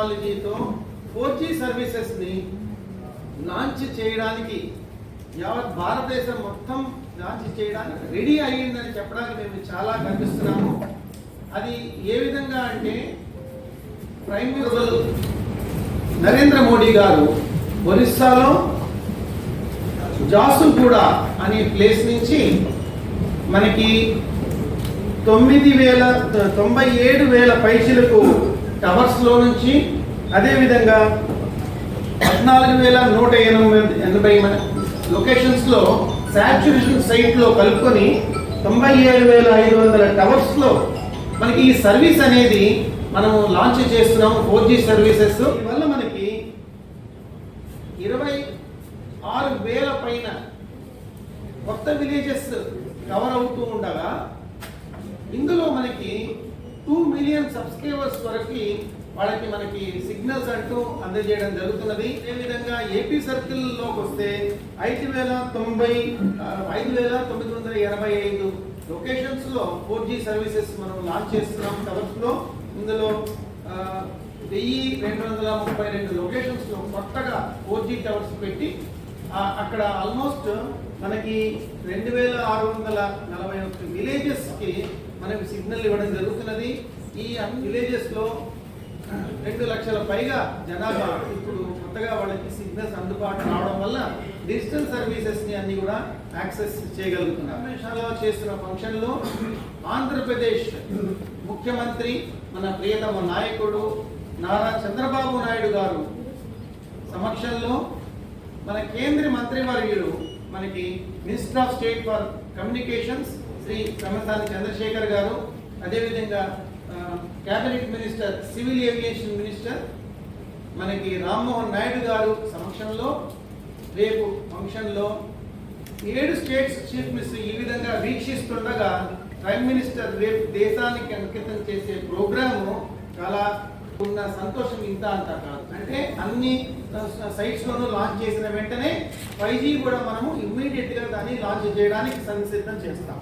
టెక్నాలజీతో four G సర్వీసెస్ని launch చేయడానికి యావత్ భారతదేశం మొత్తం లాంచ్ చేయడానికి రెడీ అయ్యిందని చెప్పడానికి మేము చాలా కనిపిస్తున్నాము అది ఏ విధంగా అంటే ప్రైమ్ మినిస్టర్ నరేంద్ర మోడీ గారు ఒరిస్సాలో జాసుగూడ అనే ప్లేస్ నుంచి మనకి తొమ్మిది వేల తొంభై ఏడు వేల పైసలకు టవర్స్లో నుంచి అదేవిధంగా పద్నాలుగు వేల నూట ఎనభై ఎనభై లొకేషన్స్లో శాచ్యురేషన్ సైట్లో కలుపుకొని తొంభై ఏడు వేల ఐదు వందల టవర్స్లో మనకి ఈ సర్వీస్ అనేది మనము లాంచ్ చేస్తున్నాం ఫోర్ జీ సర్వీసెస్. వల్ల మనకి ఇరవై ఆరు వేల పైన కొత్త విలేజెస్ కవర్ అవుతూ ఉండగా ఇందులో మనకి టూ మిలియన్ సబ్స్క్రైబర్స్ వరకు వాళ్ళకి మనకి సిగ్నల్స్ అంటూ అందజేయడం జరుగుతున్నది. అదేవిధంగా ఏపీ సర్కిల్లోకి వస్తే ఐదు వేల తొంభై ఐదు వేల తొమ్మిది వందల ఎనభై ఐదు లొకేషన్స్లో ఫోర్ జీ సర్వీసెస్ మనం లాంచ్ చేస్తున్నాం. టవర్స్లో ఇందులో వెయ్యి రెండు వందల ముప్పై రెండు లొకేషన్స్లో కొత్తగా ఫోర్ జీ టవర్స్ పెట్టి అక్కడ ఆల్మోస్ట్ మనకి రెండు వేల ఆరు వందల నలభై ఒకటి విలేజెస్కి మనకి సిగ్నల్ ఇవ్వడం జరుగుతున్నది. ఈ విలేజెస్లో రెండు లక్షల పైగా జనాభా ఇప్పుడు కొత్తగా వాళ్ళకి సిగ్నల్స్ అందుబాటు రావడం వల్ల డిజిటల్ సర్వీసెస్ని అన్ని కూడా యాక్సెస్ చేయగలుగుతున్నారు. చేస్తున్న ఫంక్షన్లో ఆంధ్రప్రదేశ్ ముఖ్యమంత్రి మన ప్రియతమ నాయకుడు నారా చంద్రబాబు నాయుడు గారు సమక్షంలో మన కేంద్ర మంత్రివర్యులు మనకి minister of state for communications Shri Kamasani Chandrasekhar garu అదేవిధంగా cabinet minister civil aviation minister మనకి రామ్మోహన్ నాయుడు గారు సమక్షంలో రేపు ఫంక్షన్లో ఏడు స్టేట్స్ చీఫ్ మినిస్టర్ ఈ విధంగా వీక్షిస్తుండగా ప్రైమ్ మినిస్టర్ రేపు దేశానికి అంకితం చేసే ప్రోగ్రాము చాలా ఉన్న సంతోషం ఇంత అంత కాదు. అంటే అన్ని సైట్స్లోనూ లాంచ్ చేసిన వెంటనే ఫైవ్ జీ కూడా మనము ఇమ్మీడియట్గా దాన్ని లాంచ్ చేయడానికి సంసిద్ధం చేస్తాం